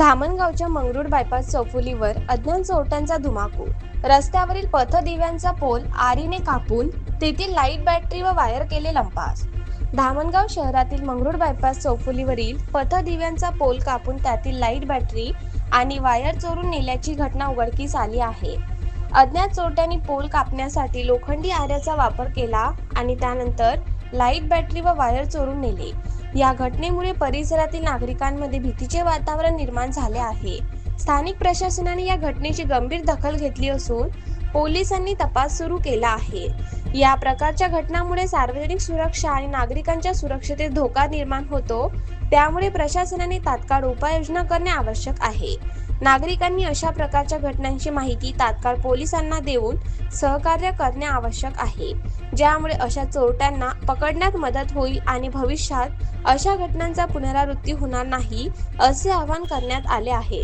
धामणगावच्या Mangrul bypass चौफुलीवर अज्ञात चोरट्यांचा धुमाकूळ. रस्त्यावरील पथदिव्यांचा पोल आरीने कापून तेथील लाइट बॅटरी व वायर केले लंपास. धामणगाव शहरातील मंगरुळ बायपास चौफुलीवरील पथदिव्यांचा पोल कापून त्यातील लाइट बॅटरी आणि वायर चोरून नेल्याची घटना उघडकीस आली आहे. अज्ञात चोरट्यांनी पोल कापण्यासाठी लोखंडी आऱ्याचा वापर केला आणि त्यानंतर लाइट बॅटरी व वायर चोरून नेले. या घटनेमुळे परिसरातील नागरिकांमध्ये भीतीचे वातावरण निर्माण झाले आहे. स्थानिक प्रशासनाने या घटनेची गंभीर दखल घेतली असून पोलिसांनी तपास सुरू केला आहे. या प्रकारच्या घटनांमुळे सार्वजनिक सुरक्षा आणि नागरिकांच्या सुरक्षतेत धोका निर्माण होतो. त्यामुळे प्रशासनाने तात्काळ उपाययोजना करणे आवश्यक आहे. नागरिकांनी अशा प्रकारच्या घटनांची माहिती तात्काळ पोलिसांना देऊन सहकार्य करणे आवश्यक आहे. ज्यामुळे अशा चोरट्यांना पकडण्यात मदत होईल आणि भविष्यात अशा घटनांचा पुनरावृत्ती होणार नाही असे आवाहन करण्यात आले आहे.